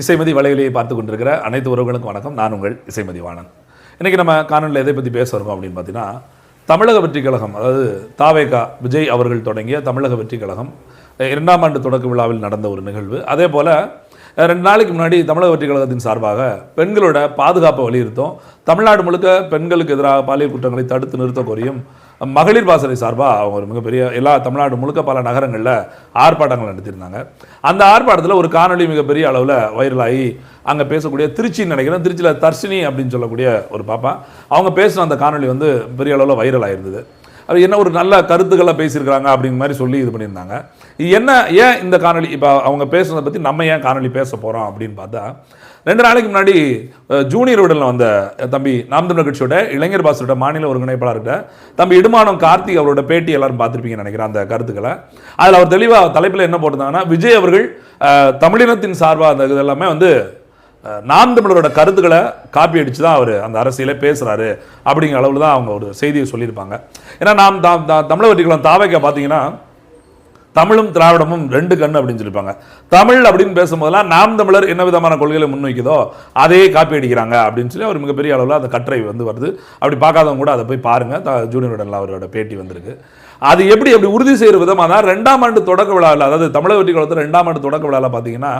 இசைமதி வலையிலேயே பார்த்து கொண்டிருக்கிற அனைத்து உறவுகளுக்கும் வணக்கம். நான் உங்கள் இசைமதி வாணன். இன்றைக்கி நம்ம காணொலியில் எதை பற்றி பேச இருக்கோம் அப்படின்னு பார்த்தீங்கன்னா தமிழக வெற்றி கழகம் அதாவது தாவேகா விஜய் அவர்கள் தொடங்கிய தமிழக வெற்றி கழகம் இரண்டாம் ஆண்டு தொடக்க விழாவில் நடந்த ஒரு நிகழ்வு. அதே போல் ரெண்டு நாளைக்கு முன்னாடி தமிழக வெற்றி கழகத்தின் சார்பாக பெண்களோட பாதுகாப்பை வலியுறுத்தும். தமிழ்நாடு முழுக்க பெண்களுக்கு எதிராக பாலியல் குற்றங்களை தடுத்து நிறுத்த கோரியும் மகளிர் பாசறை சார்பாக அவங்க ஒரு மிகப்பெரிய எல்லா தமிழ்நாடு முழுக்க பல நகரங்களில் ஆர்ப்பாட்டங்கள் நடத்தியிருந்தாங்க. அந்த ஆர்ப்பாட்டத்தில் ஒரு காணொளி மிகப்பெரிய அளவில் வைரலாகி அங்கே பேசக்கூடிய திருச்சின்னு நினைக்கிறேன். திருச்சியில் தர்ஷினி அப்படின்னு சொல்லக்கூடிய ஒரு பாப்பா. அவங்க பேசின அந்த காணொளி வந்து பெரிய அளவில் வைரல் ஆயிருந்தது. அது என்ன ஒரு நல்ல கருத்துக்களை பேசியிருக்கிறாங்க அப்படிங்கிற மாதிரி சொல்லி இது பண்ணியிருந்தாங்க. என்ன ஏன் இந்த காணொளி இப்போ அவங்க பேசுனதை பற்றி நம்ம ஏன் காணொலி பேச போகிறோம் அப்படின்னு பார்த்தா ரெண்டு நாளைக்கு முன்னாடி ஜூனியர் விடலில் வந்த தம்பி நாம் தமிழர் கட்சியோட இளைஞர் பாசோட மாநில ஒருங்கிணைப்பாளர்கிட்ட தம்பி இடுமானம் கார்த்திக் அவரோட பேட்டி எல்லாரும் பார்த்துருப்பீங்கன்னு நினைக்கிறேன் அந்த கருத்துக்களை. அதில் அவர் தெளிவாக தலைப்பில் என்ன போட்டிருந்தாங்கன்னா விஜய் அவர்கள் தமிழினத்தின் சார்பாக அந்த இதெல்லாமே வந்து நாம் தமிழரோட கருத்துக்களை காப்பி அடித்து தான் அவர் அந்த அரசியலே பேசுகிறாரு அப்படிங்கிற அளவில் தான் அவங்க ஒரு செய்தியை சொல்லியிருப்பாங்க. ஏன்னா நாம் தா- தா- தமிழக வெற்றிக்குளம் தாவைக்க பார்த்தீங்கன்னா தமிழும் திராவிடமும் ரெண்டு கண் அப்படின்னு சொல்லியிருப்பாங்க தமிழ் அப்படின்னு பேசும்போதெல்லாம் நாம் தமிழர் என்ன விதமான கொள்கைகளை முன்வைக்குதோ அதையே காப்பி அடிக்கிறாங்க அப்படின்னு சொல்லி அவர் மிகப்பெரிய அளவில் அந்த கட்டுரை வந்து வருது. அப்படி பார்க்காதவங்க கூட அதை போய் பாருங்க. ஜூனியருடன் அவரோட பேட்டி வந்திருக்கு. அது எப்படி எப்படி உறுதி செய்கிற விதமாக தான் ரெண்டாம் ஆண்டு தொடக்க விழாவில் அதாவது தமிழக வெற்றி காலத்தில் ரெண்டாம் ஆண்டு தொடக்க விழாவில் பார்த்தீங்கன்னா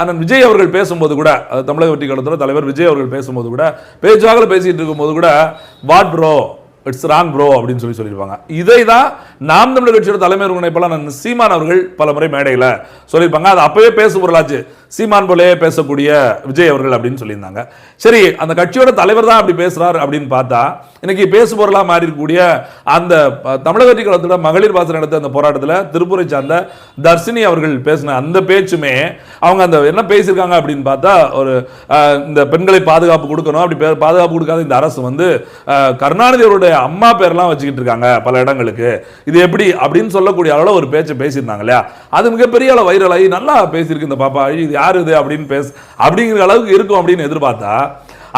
அண்ணன் விஜய் அவர்கள் பேசும்போது கூட தமிழக வெற்றி காலத்தில் தலைவர் விஜய் அவர்கள் பேசும்போது கூட பேச்சுவாக்கில் பேசிகிட்டு இருக்கும்போது கூட what bro it's wrong bro அப்படின்னு சொல்லி சொல்லியிருப்பாங்க. இதை தான் நாம் தமிழர் கட்சியோட தலைமை ஒருங்கிணைப்பாளர் சீமான் அவர்கள் பல முறை மேடையில் சொல்லியிருப்பாங்க. அது அப்பவே பேசு பொருளாச்சு. சீமான் போலே பேசக்கூடிய விஜய் அவர்கள் அப்படின்னு சொல்லியிருந்தாங்க. சரி அந்த கட்சியோட தலைவர் தான் அப்படி பேசுகிறார் அப்படின்னு பார்த்தா இன்னைக்கு பேசு பொருளா மாறி இருக்கக்கூடிய அந்த தமிழக வெற்றி கழகத்தோட மகளிர் பாசனம் நடத்த அந்த போராட்டத்தில் திருப்பூரை சார்ந்த தர்ஷினி அவர்கள் பேசின அந்த பேச்சுமே அவங்க அந்த என்ன பேசியிருக்காங்க அப்படின்னு பார்த்தா ஒரு இந்த பெண்களை பாதுகாப்பு கொடுக்கணும் அப்படி பாதுகாப்பு கொடுக்காத இந்த அரசு வந்து கருணாநிதி அவருடைய அம்மா பேர்லாம் வச்சுக்கிட்டு இருக்காங்க பல இடங்களுக்கு. இது எப்படி அப்படின்னு சொல்லக்கூடிய அளவில் ஒரு பேச்சை பேசியிருந்தாங்க இல்லையா? அது மிகப்பெரிய அளவு வைரல் ஆகி நல்லா பேசியிருக்கு இந்த பாப்பா இது யார் இது அப்படின்னு பேச அப்படிங்கிற அளவுக்கு இருக்கும் அப்படின்னு எதிர்பார்த்தா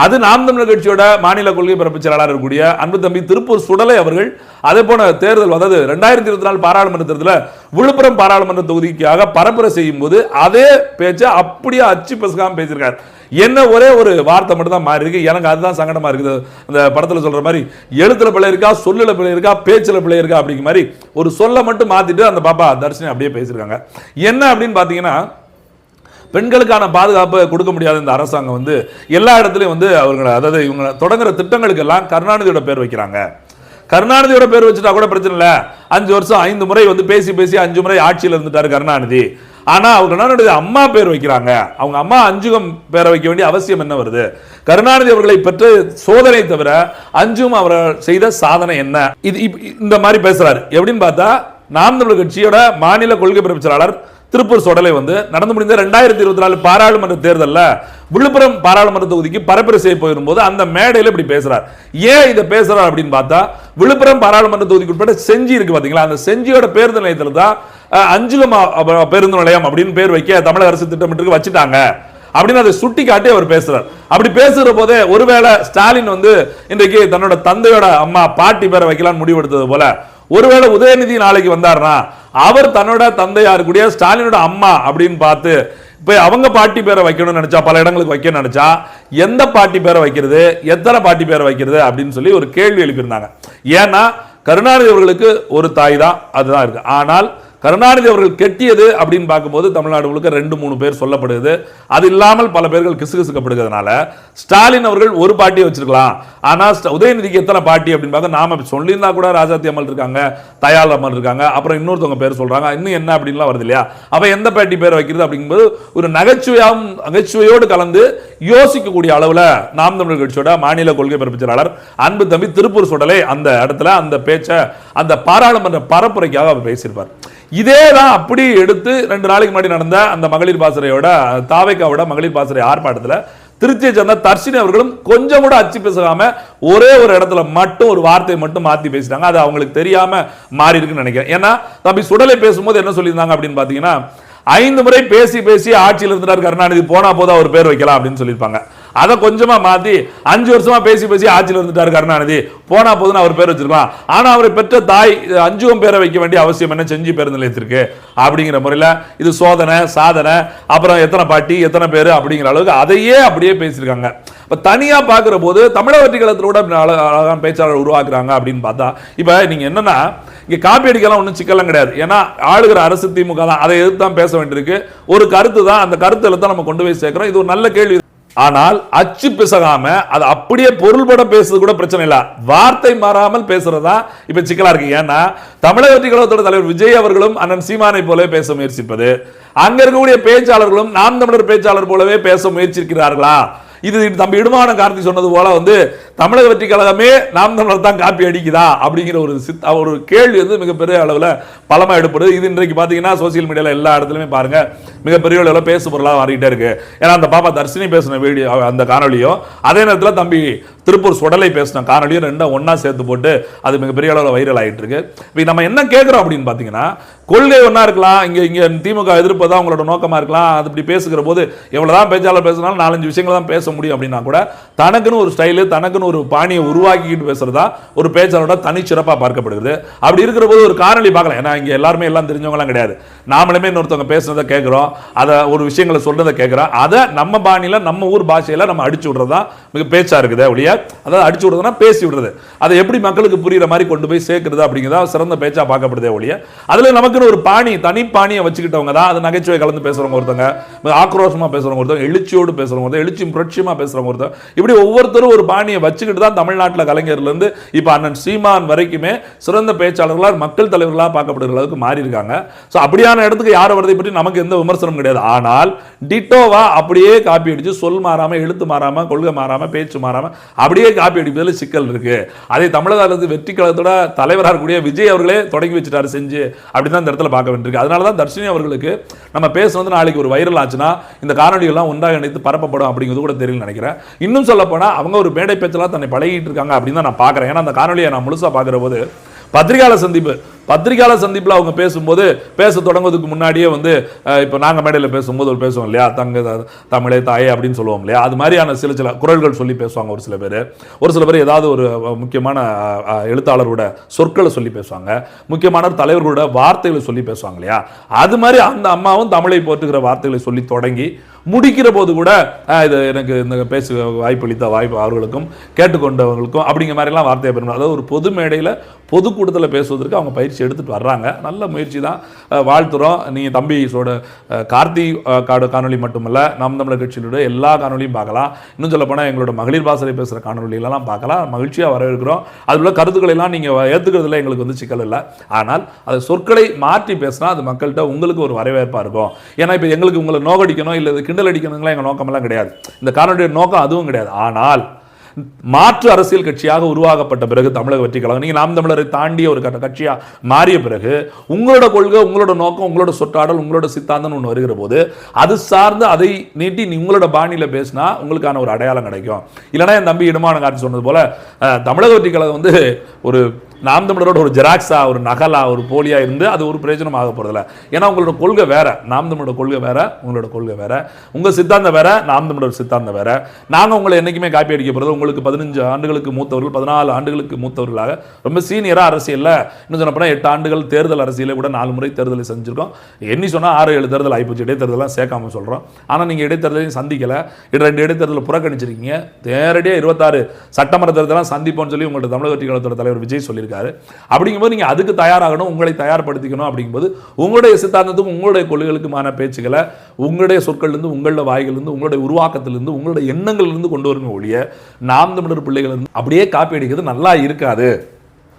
அது நாம் தமிழர் கட்சியோட மாநில கொள்கை பரப்பு செயலாளர் இருக்கக்கூடிய அன்பு தம்பி திருப்பூர் சுடலை அவர்கள் அதே போன தேர்தல் அதாவது ரெண்டாயிரத்தி இருபத்தி நாலு பாராளுமன்ற தேர்தலில் விழுப்புரம் பாராளுமன்ற தொகுதிக்காக பரப்புரை செய்யும் போது அதே பேச்சை அப்படியே அச்சு பசுக்காம பேசியிருக்காரு. என்ன ஒரே ஒரு வார்த்தை மட்டும் தான் மாறி இருக்கு. எனக்கு அதுதான் சங்கடமா இருக்குது. அந்த படத்துல சொல்ற மாதிரி எழுத்துல பிள்ளை இருக்கா சொல்லுல பிள்ளை இருக்கா பேச்சில் பிள்ளை இருக்கா அப்படிங்கிற மாதிரி ஒரு சொல்ல மட்டும் மாத்திட்டு அந்த பாப்பா தர்ஷினி அப்படியே பேசியிருக்காங்க. என்ன அப்படின்னு பாத்தீங்கன்னா பெண்களுக்கான பாதுகாப்பை கொடுக்க முடியாத இந்த அரசாங்கம் வந்து எல்லா இடத்துலையும் வந்து அவர்களை அதாவது இவங்க தொடங்குற திட்டங்களுக்கெல்லாம் கருணாநிதியோட பேர் வைக்கிறாங்க. கருணாநிதியோட பேர் வச்சுட்டா கூட பிரச்சனை இல்லை. அஞ்சு வருஷம் ஐந்து முறை வந்து பேசி பேசி அஞ்சு முறை ஆட்சியில் இருந்துட்டாரு கருணாநிதி. ஆனா அவங்க கருணாநிதி அம்மா பேர் வைக்கிறாங்க. அவங்க அம்மா அஞ்சுகம் பேரை வைக்க வேண்டிய அவசியம் என்ன வருது? கருணாநிதி அவர்களை பெற்று சோதனை தவிர அஞ்சும் அவர் செய்த சாதனை என்ன? இது இந்த மாதிரி பேசுறாரு. எப்படின்னு பார்த்தா நாம் தமிழர் கட்சியோட மாநில கொள்கை பரப்பு திருப்பூர் சொடலை வந்து நடந்து முடிந்த ரெண்டாயிரத்தி இருபத்தி நாலு பாராளுமன்ற தேர்தலில் விழுப்புரம் பாராளுமன்ற தொகுதிக்கு பரப்புரை செய்ய போயிருக்கும்போது அந்த மேடையில் இப்படி பேசுறார். ஏன் இதை பேசுறார் அப்படின்னு பார்த்தா விழுப்புரம் பாராளுமன்ற தொகுதிக்கு உட்பட்ட செஞ்சி இருக்கு பாத்தீங்களா? அந்த செஞ்சியோட பேருந்து நிலையத்தில் தான் அஞ்சுகம் பேருந்து நிலையம் அப்படின்னு பேர் வைக்க தமிழக அரசு திட்டமிட்டு வச்சுட்டாங்க. அப்படின்னு அதை சுட்டி காட்டி அவர் பேசுறார். அப்படி பேசுற போதே ஒருவேளை ஸ்டாலின் வந்து இன்றைக்கு தன்னோட தந்தையோட அம்மா பாட்டி பேரை வைக்கலாம்னு முடிவெடுத்தது போல ஒருவேளை உதயநிதி நாளைக்கு வந்தாருன்னா அவர் தன்னோட தந்தையார் கூடிய ஸ்டாலினோட அம்மா அப்படின்னு பார்த்து இப்போ அவங்க பாட்டி பேரை வைக்கணும்னு நினைச்சா பல இடங்களுக்கு வைக்கணும்னு நினைச்சா எந்த பாட்டி பேரை வைக்கிறது எத்தனை பாட்டி பேரை வைக்கிறது அப்படின்னு சொல்லி ஒரு கேள்வி எழுப்பியிருந்தாங்க. ஏன்னா கருணாநிதி அவர்களுக்கு ஒரு தாய் தான் அதுதான் இருக்குது ஆனால் கருணாநிதி அவர்கள் கெட்டியது அப்படின்னு பார்க்கும்போது தமிழ்நாடு முழுக்க ரெண்டு மூணு பேர் சொல்லப்படுது. அது இல்லாமல் பல பேர்கள் கிசுகிசுக்கப்படுகிறதுனால ஸ்டாலின் அவர்கள் ஒரு பாட்டி வச்சிருக்கலாம். ஆனால் உதயநிதிக்கு எத்தனை பாட்டி அப்படின்னு பார்த்தா நாம சொல்லியிருந்தா கூட ராஜாத்தி அம்மல் இருக்காங்க தயால் அம்மல் இருக்காங்க அப்புறம் இன்னொருத்தவங்க பேர் சொல்றாங்க இன்னும் என்ன அப்படின்லாம் வருது இல்லையா? அப்போ எந்த பாட்டி பேர் வைக்கிறது அப்படிங்கும்போது ஒரு நகைச்சுவையாகவும் நகைச்சுவையோடு கலந்து யோசிக்கக்கூடிய அளவுல நாம் தமிழர் கட்சியோட மாநில கொள்கை பிறப்பிச்சாளர் அன்பு தம்பி திருப்பூர் சுடலை அந்த இடத்துல அந்த பேச்சை அந்த பாராளுமன்ற பரப்புரைக்காக அவர் பேசியிருப்பார். இதே தான் அப்படி எடுத்து ரெண்டு நாளைக்கு முன்னாடி நடந்த அந்த மகளிர் பாசறையோட தாவைக்காவோட மகளிர் பாசறை ஆர்ப்பாட்டத்தில் திருச்சியை சேர்ந்த தர்ஷினி அவர்களும் கொஞ்சம் கூட அச்சு பேசாம ஒரே ஒரு இடத்துல மட்டும் ஒரு வார்த்தையை மட்டும் மாற்றி பேசிட்டாங்க. அது அவங்களுக்கு தெரியாம மாறி இருக்குன்னு நினைக்கிறேன். ஏன்னா தம்பி சுடலை பேசும்போது என்ன சொல்லியிருந்தாங்க அப்படின்னு பாத்தீங்கன்னா ஐந்து முறை பேசி பேசி ஆட்சியில் இருந்தார் கருணாநிதி போனா போதும் அவர் பேர் வைக்கலாம் அப்படின்னு சொல்லியிருப்பாங்க. அதை கொஞ்சமா மாத்தி அஞ்சு வருஷமா பேசி பேசி ஆட்சியில் வந்துட்டார் கருணாநிதி. போனா போதுன்னு அவர் பேர் வச்சிருக்கலாம் ஆனா அவரை பெற்ற தாய் அஞ்சுவம் பேரை வைக்க வேண்டிய அவசியம் என்ன? செஞ்சு பேருந்து நிலையத்திற்கு. அப்படிங்கிற முறையில் இது சோதனை சாதனை அப்புறம் எத்தனை பாட்டி எத்தனை பேர் அப்படிங்கிற அளவுக்கு அதையே அப்படியே பேசியிருக்காங்க. இப்போ தனியாக பார்க்குற போது தமிழக வெற்றி கழகத்தோட கூட அழகான பேச்சாளர் உருவாக்குறாங்க அப்படின்னு பார்த்தா இப்போ நீங்கள் என்னன்னா இங்கே காப்பி அடிக்கலாம் ஒன்றும் சிக்கலாம் கிடையாது. ஏன்னா ஆளுகிற அரசு திமுக தான். அதை எதிர்த்து தான் பேச வேண்டியிருக்கு. ஒரு கருத்து தான். அந்த கருத்துல தான் நம்ம கொண்டு போய் சேர்க்கிறோம். இது ஒரு நல்ல கேள்வி. ஆனால் அச்சு பிசகாம அது அப்படியே பொருள்பட பேசுறது கூட பிரச்சனை இல்ல. வார்த்தை மாறாமல் பேசுறதா இப்ப சிக்கலா இருக்கு. ஏன்னா தமிழக வெற்றி கழகத்தோட தலைவர் விஜய் அவர்களும் அண்ணன் சீமானை போலவே பேச முயற்சிப்பது. அங்க இருக்கக்கூடிய பேச்சாளர்களும் நாம் தமிழர் பேச்சாளர் போலவே பேச முயற்சிக்கிறார்களா? இது தம்பி இடுமான கார்த்தி சொன்னது போல வந்து தமிழக வெற்றி கழகமே நாம் தமிழர் தான் காப்பி அடிக்குதா அப்படிங்கிற ஒரு சித் ஒரு கேள்வி வந்து மிகப்பெரிய அளவில் பலமாக எடுப்படுது இது இன்றைக்கு பார்த்தீங்கன்னா சோசியல் மீடியாவில் எல்லா இடத்துலையுமே பாருங்கள் மிகப்பெரிய அளவில் பேசு பொருளாக மாறிக்கிட்டே இருக்கு. ஏன்னா அந்த பாப்பா தர்ஷினி பேசின வீடியோ அந்த காணொலியும் அதே நேரத்தில் தம்பி திருப்பூர் சுடலை பேசின காணொலியும் ரெண்டும் ஒன்றா சேர்த்து போட்டு அது மிகப்பெரிய அளவில் வைரல் ஆகிட்டு இருக்கு. இப்போ நம்ம என்ன கேட்குறோம் அப்படின்னு பார்த்தீங்கன்னா கொள்கை ஒன்றா இருக்கலாம். இங்கே இங்கே திமுக எதிர்ப்பு தான் அவங்களோட நோக்கமாக இருக்கலாம். அது இப்படி பேசுகிற போது எவ்வளோதான் பேச்சாளர் பேசினாலும் நாலஞ்சு விஷயங்கள் தான் பேச முடியும் அப்படின்னா கூட தனக்குன்னு ஒரு ஸ்டைலு தனக்குன்னு ஒரு பாணியை உருவாக்கிக்கிட்டு பேசுறதா ஒரு பேச்சாளரோட தனிச்சிறப்பாக பார்க்கப்படுகிறது. அப்படி இருக்கிற போது ஒரு காரணி பார்க்கலாம். ஏன்னா இங்கே எல்லாருமே எல்லாம் தெரிஞ்சவங்களாம் கிடையாது. நாமளுமே இன்னொருத்தவங்க பேசுனதை கேட்குறோம் அதை ஒரு விஷயங்களை சொல்றதை கேட்குறோம் அதை நம்ம பாணியில் நம்ம ஊர் பாஷையில் நம்ம அடிச்சு விடுறது தான் மிக பேச்சா இருக்குது ஒழிய அதாவது அடிச்சு விடுறதுனா பேசி விடுறது. அதை எப்படி மக்களுக்கு புரியுற மாதிரி கொண்டு போய் சேர்க்குறது அப்படிங்கிறதா சிறந்த பேச்சா பார்க்கப்படுதே ஒழிய அதுல அதுக்குன்னு ஒரு பாணி தனி பாணியை வச்சுக்கிட்டவங்க தான். அது நகைச்சுவை கலந்து பேசுகிறவங்க ஒருத்தங்க ஆக்ரோஷமாக பேசுகிறவங்க ஒருத்தவங்க எழுச்சியோடு பேசுகிறவங்க ஒருத்தர் எழுச்சி புரட்சியமாக பேசுகிறவங்க ஒருத்தர் இப்படி ஒவ்வொருத்தரும் ஒரு பாணியை வச்சுக்கிட்டு தான் தமிழ்நாட்டில் கலைஞர்லேருந்து இப்போ அண்ணன் சீமான் வரைக்குமே சிறந்த பேச்சாளர்களாக மக்கள் தலைவர்களாக பார்க்கப்படுகிற அளவுக்கு மாறி இருக்காங்க ஸோ அப்படியான இடத்துக்கு யார் வரதை பற்றி நமக்கு எந்த விமர்சனம் கிடையாது. ஆனால் டிட்டோவா அப்படியே காப்பி அடித்து சொல் மாறாமல் எழுத்து மாறாமல் கொள்கை மாறாமல் பேச்சு மாறாமல் அப்படியே காப்பி அடிப்பதில் சிக்கல் இருக்குது அதை தமிழக அரசு வெற்றி கழகத்தோட தலைவராக இருக்கக்கூடிய விஜய் அவர்களே தொடங்கி வச்சுட்டாரு செஞ்சு. அப்படிதான் இந்த இடத்துல பார்க்க வேண்டியிருக்கு. அதனால தான் தர்ஷினி அவர்களுக்கு நம்ம பேசுனது நாளைக்கு ஒரு வைரல் ஆச்சுன்னா இந்த காணொலிகள்லாம் ஒன்றாக இணைத்து பரப்பப்படும் அப்படிங்கிறது கூட தெரியல நினைக்கிறேன். இன்னும் சொல்லப்போனால் அவங்க ஒரு மேடை பேச்செல்லாம் தன்னை பழகிட்டு இருக்காங்க அப்படின்னு தான் நான் பார்க்குறேன். ஏன்னா அந்த காணொலியை நான் முழுசாக பார்க்குற போது பத்திரிகையாளர் சந்திப்பு. பத்திரிகையாளர் சந்திப்பில் அவங்க பேசும்போது பேச தொடங்குவதுக்கு முன்னாடியே வந்து இப்போ நாங்கள் மேடையில் பேசும்போது ஒரு பேசுவோம் இல்லையா? தங்க தமிழே தாயே அப்படின்னு சொல்லுவோம் இல்லையா? அது மாதிரியான சில சில குரல்கள் சொல்லி பேசுவாங்க ஒரு சில பேர். ஒரு சில பேர் ஏதாவது ஒரு முக்கியமான எழுத்தாளரோட சொற்களை சொல்லி பேசுவாங்க. முக்கியமான தலைவர்களோட வார்த்தைகளை சொல்லி பேசுவாங்க இல்லையா? அது மாதிரி அந்த அம்மாவும் தமிழை போற்றுகிற வார்த்தைகளை சொல்லி தொடங்கி முடிக்கிற போது கூட இது எனக்கு இந்த பேச வாய்ப்பளித்த வாய்ப்பு அவர்களுக்கும் கேட்டுக்கொண்டவங்களுக்கும் அப்படிங்கிற மாதிரிலாம் வார்த்தையை பெறணும். அதாவது ஒரு பொது மேடையில் பொதுக்கூட்டத்தில் பேசுவதற்கு அவங்க பயிற்சி எடுத்துகிட்டு வர்றாங்க. நல்ல முயற்சி தான். வாழ்த்துறோம். நீங்கள் தம்பிஸோட சோட கார்த்தி காடு காணொலி மட்டுமல்ல நாம் தமிழர் கட்சியினுடைய எல்லா காணொலியும் பார்க்கலாம். இன்னும் சொல்லப்போனால் எங்களோட மகளிர் பாசறை பேசுகிற காணொலிகளெல்லாம் பார்க்கலாம். மகிழ்ச்சியாக வரவேற்கிறோம். அதில் உள்ள கருத்துக்களை எல்லாம் நீங்கள் ஏற்றுக்கிறதுல எங்களுக்கு வந்து சிக்கல் இல்லை. ஆனால் அது சொற்களை மாற்றி பேசினா அது மக்கள்கிட்ட உங்களுக்கு ஒரு வரவேற்பாக இருக்கும். ஏன்னா இப்போ எங்களுக்கு உங்களை நோகடிக்கணும் இல்லை இது கிண்டல் அடிக்கணுங்களா எங்கள் நோக்கமெல்லாம் கிடையாது. இந்த காணொலியோட நோக்கம் அதுவும் கிடையாது. ஆனால் மாற்று அரசியல் கட்சியாக உருவாக்கப்பட்ட பிறகு தமிழக வெற்றி கழகம் நீங்கள் நாம் தமிழரை தாண்டிய ஒரு கட்ட கட்சியாக மாறிய பிறகு உங்களோட கொள்கை உங்களோட நோக்கம் உங்களோட சொற்றாடல் உங்களோட சித்தாந்தம் ஒன்று வருகிற போது அது சார்ந்து அதை நீட்டி நீ உங்களோட பாணியில் பேசினா உங்களுக்கான ஒரு அடையாளம் கிடைக்கும். இல்லைன்னா என் தம்பி இடமான காட்சி சொன்னது போல அஹ், தமிழக வெற்றி கழகம் வந்து ஒரு நாம் தமிழரோட ஒரு ஜெராக்ஸா ஒரு நகலா ஒரு போலியாக இருந்து அது ஒரு பிரயோஜனம் ஆக போகிறதில்ல ஏன்னா உங்களோட கொள்கை வேற. நாம் தமிழோட கொள்கை வேற உங்களோட கொள்கை வேற. உங்கள் சித்தாந்தம் வேற நாம் தமிழர் சித்தாந்தம் வேற. நாங்கள் உங்களை என்றைக்குமே காப்பி அடிக்க போகிறது உங்களுக்கு பதினஞ்சு ஆண்டுகளுக்கு மூத்தவர்கள் பதினாலு ஆண்டுகளுக்கு மூத்தவர்களாக. ரொம்ப சீனியராக அரசியலில். இன்னும் சொன்ன எட்டு ஆண்டுகள் தேர்தல் அரசியலே கூட நாலு முறை தேர்தலை செஞ்சுருக்கோம். எண்ணி சொன்னால் ஆறு ஏழு தேர்தல் ஆகிப்போச்சு இடைத்தேர்தலாம் சேர்க்காம சொல்கிறோம் ஆனால் நீங்கள் இடைத்தேர்தலையும் சந்திக்கலை. ரெண்டு இடைத்தேர்தலை புறக்கணிச்சிருக்கீங்க. நேரடியாக இருபத்தாறு சட்டமன்ற தேர்தலாம் சந்திப்போம்னு சொல்லி உங்கள்கிட்ட தமிழக கட்சி கழகத்தோட தலைவர் விஜய் சொல்லியிருக்காரு. அப்படிங்கும்போது நீங்க அதுக்கு தயாராகணும் உங்களை தயார்படுத்திக்கணும் அப்படிங்கும்போது உங்களுடைய சித்தாந்தத்துக்கும் உங்களுடைய கொள்கைகளுக்குமான பேச்சுக்களை உங்களுடைய சொற்கள்லேருந்து உங்களுடைய வாய்கள்லேருந்து உங்களுடைய உருவாக்கத்திலிருந்து உங்களுடைய எண்ணங்கள்லேருந்து கொண்டு வரணும் ஒழிய நாம் தமிழர் பிள்ளைகள் அப்படியே காப்பி அடிக்கிறது நல்லா இருக்காது.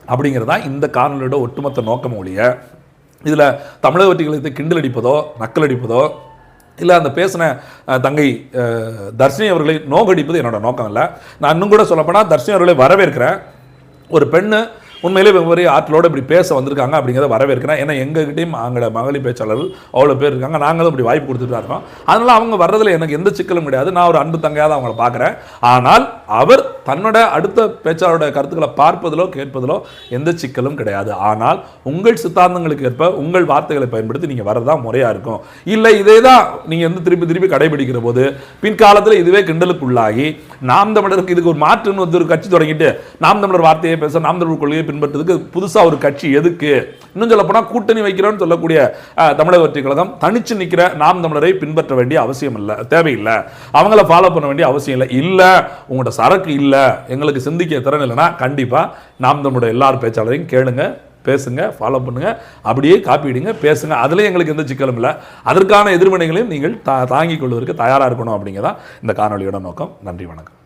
அப்படிங்கிறது தான் இந்த காணொலியோட ஒட்டுமொத்த நோக்கம் ஒழிய இதில் தமிழக வட்டிகளுக்கு கிண்டல் அடிப்பதோ நக்கல் அடிப்பதோ இல்லை அந்த பேசின தங்கை அஹ், தர்ஷினி அவர்களை நோக்கடிப்பது என்னோட நோக்கம் இல்லை நான் இன்னும் கூட சொல்லப்போனால் தர்ஷினி அவர்களை வரவேற்கிறேன். ஒரு பெண்ணு உண்மையிலே இவங்க பெரிய ஆற்றலோட இப்படி பேச வந்திருக்காங்க அப்படிங்கிறத வரவேற்கிறேன். ஏன்னா எங்ககிட்டயும் அவங்களோட மகளிர் பேச்சாளர்கள் அவ்வளோ பேர் இருக்காங்க. நாங்களும் இப்படி வாய்ப்பு கொடுத்துட்டு தான் இருக்கோம். அதனால அவங்க வர்றதுல எனக்கு எந்த சிக்கலும் கிடையாது. நான் ஒரு அன்பு தங்கையாக தான் அவங்கள பார்க்குறேன். ஆனால் அவர் தன்னோட அடுத்த பேச்சாளரோட கருத்துக்களை பார்ப்பதிலோ கேட்பதிலோ எந்த சிக்கலும் கிடையாது. ஆனால் உங்கள் சித்தாந்தங்களுக்கு ஏற்ப உங்கள் வார்த்தைகளை பயன்படுத்தி நீங்கள் வரதான் முறையாக இருக்கும். இல்லை இதே தான் நீங்கள் வந்து திருப்பி திருப்பி கடைபிடிக்கிற போது பின்காலத்தில் இதுவே கிண்டலுக்குள்ளாகி நாம் தமிழருக்கு இதுக்கு ஒரு மாற்றுன்னு வந்து ஒரு கட்சி தொடங்கிட்டு நாம் தமிழர் வார்த்தையை பேச நாம் தமிழர் கொள்கையை பின்பற்றதுக்கு புதுசாக ஒரு கட்சி எதுக்கு? இன்னும் சொல்ல போனால் கூட்டணி வைக்கிறோன்னு சொல்லக்கூடிய தமிழக வெற்றி கழகம் தனிச்சு நிற்கிற நாம் தமிழரை பின்பற்ற வேண்டிய அவசியம் இல்லை தேவையில்லை. அவங்கள ஃபாலோ பண்ண வேண்டிய அவசியம் இல்லை. இல்லை உங்களோட சரக்கு இல்லை. எங்களுக்கு சிந்திக்க திறன் இல்லைன்னா கண்டிப்பாக நாம் தமிழோட எல்லார் பேச்சாளரையும் கேளுங்க பேசுங்க ஃபாலோ பண்ணுங்க. அப்படியே காப்பிடுங்க பேசுங்க. அதுலேயும் எங்களுக்கு எந்த சிக்கலும் இல்லை. அதற்கான எதிர்வினைகளையும் நீங்கள் தா தாங்கிக் கொள்வதற்கு தயாராக இருக்கணும் அப்படிங்கிறதான் இந்த காணொலியோட நோக்கம். நன்றி வணக்கம்.